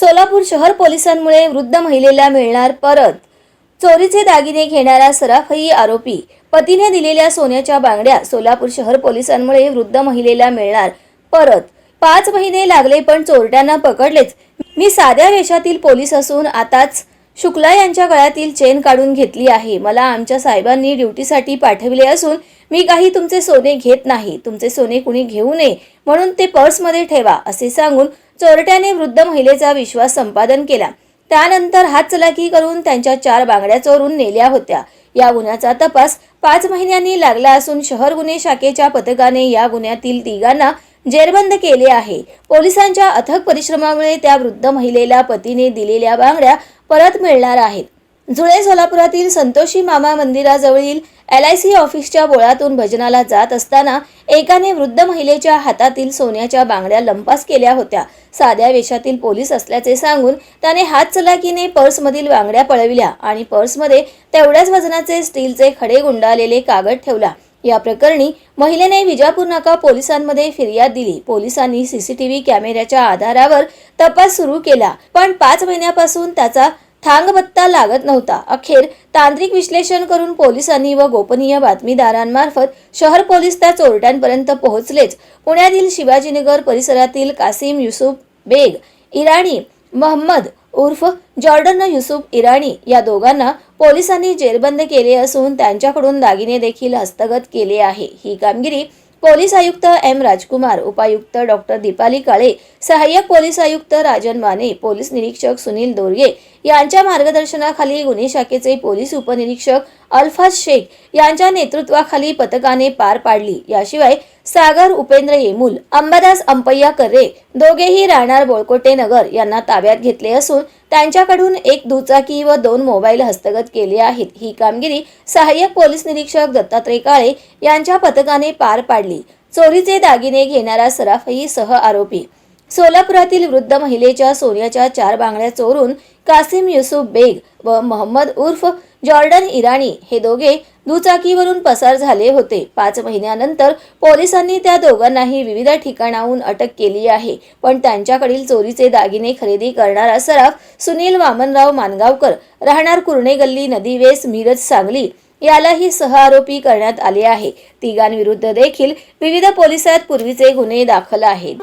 सोलापूर शहर पोलिसांमुळे वृद्ध महिलेला मिळणार परत. चोरीचे दागिने घेणारा सराफई आरोपी. पतीने दिलेल्या सोन्याच्या बांगड्या सोलापूर शहर पोलिसांमुळे वृद्ध महिलेला मिळणार परत. पाच महिने लागले पण चोरट्यांना पकडलेच. मी साध्या वेशातील पोलीस असून आताच शुक्ला यांच्या गळ्यातील चेन काढून घेतली आहे. मला आमच्या साहेबांनी ड्युटीसाठी पाठविले असून मी काही तुमचे सोने घेत नाही. तुमचे सोने कुणी घेऊ नये म्हणून ते पर्समध्ये ठेवा असे सांगून चोरट्याने वृद्ध महिलेचा विश्वास संपादन केला. त्यानंतर हातचलाकी करून त्यांच्या चार बांगड्या चोरून नेल्या होत्या. या गुन्ह्याचा तपास पाच महिन्यांनी लागला असून शहर गुन्हे शाखेच्या पथकाने या गुन्ह्यातील तिघांना जेरबंद केले आहे. पोलिसांच्या अथक परिश्रमामुळे त्या वृद्ध महिलेला पतीने दिलेल्या बांगड्या परत मिळणार आहेत. जुळे सोलापुरातील संतोषी मामा मंदिराजवळील एल आय सी ऑफिसच्या बोळातून भजनाला जात असताना एकाने वृद्ध महिलेच्या हातातील सोन्याच्या बांगड्या लंपास केल्या होत्या. साध्या वेशातील पोलीस असल्याचे सांगून त्याने हात चलाकीने पर्समधील बांगड्या पळविल्या आणि पर्समध्ये तेवढ्याच वजनाचे स्टीलचे खडे गुंडाळलेले कागद ठेवला. या प्रकरणी महिलेने विजापूर नाका पोलिसांमध्ये फिर्याद दिली. पोलिसांनी सीसीटीव्ही कॅमेऱ्याच्या आधारावर तपास सुरू केला. पण पाच महिन्यापासून त्याचा थांगबत्ता लागत नव्हता. अखेर तांत्रिक विश्लेषण करून पोलिसांनी व गोपनीय बातमीदारांमार्फत शहर पोलीस त्या चोरट्यांपर्यंत पोहोचलेच. पुण्यातील शिवाजीनगर परिसरातील कासिम युसुफ बेग इराणी महम्मद उर्फ जॉर्डन युसुफ इराणी या दोघांना पोलिसांनी जेरबंद केले असून त्यांच्याकडून दागिने देखील हस्तगत केले आहे. ही कामगिरी पोलीस आयुक्त एम राजकुमार उपायुक्त डॉक्टर दीपाली काळे सहाय्यक पोलीस आयुक्त राजन माने पोलीस निरीक्षक सुनील दोरगे यांच्या मार्गदर्शनाखाली गुन्हे शाखेचे पोलीस उपनिरीक्षक अल्फाज शेख यांच्या नेतृत्वाखाली पथकाने पार पाडली. याशिवाय सागर उपेंद्र येमूल अंबादास अंपय्या कर्रे दोघेही राहणार बोळकोटे नगर यांना ताब्यात घेतले असून त्यांच्याकडून एक दुचाकी व दोन मोबाईल हस्तगत केले आहेत. ही कामगिरी सहाय्यक पोलीस निरीक्षक दत्तात्रय काळे यांच्या पथकाने पार पाडली. चोरीचे दागिने घेणारा सराफही सह आरोपी. सोलापुरातील वृद्ध महिलेच्या सोन्याच्या चार बांगड्या चोरून कासिम युसुफ बेग व मोहम्मद उर्फ जॉर्डन इराणी हे दोघे दुचाकीवरून पसार झाले होते. पाच महिन्यानंतर पोलिसांनी त्या दोघांनाही विविध ठिकाणाहून अटक केली आहे. पण त्यांच्याकडील चोरीचे दागिने खरेदी करणारा सराफ सुनील वामनराव मानगावकर राहणार कुर्णे गल्ली नदीवेस मिरज सांगली यालाही सहआरोपी करण्यात आले आहे. तिघांविरुद्ध देखील विविध पोलिसात पूर्वीचे गुन्हे दाखल आहेत.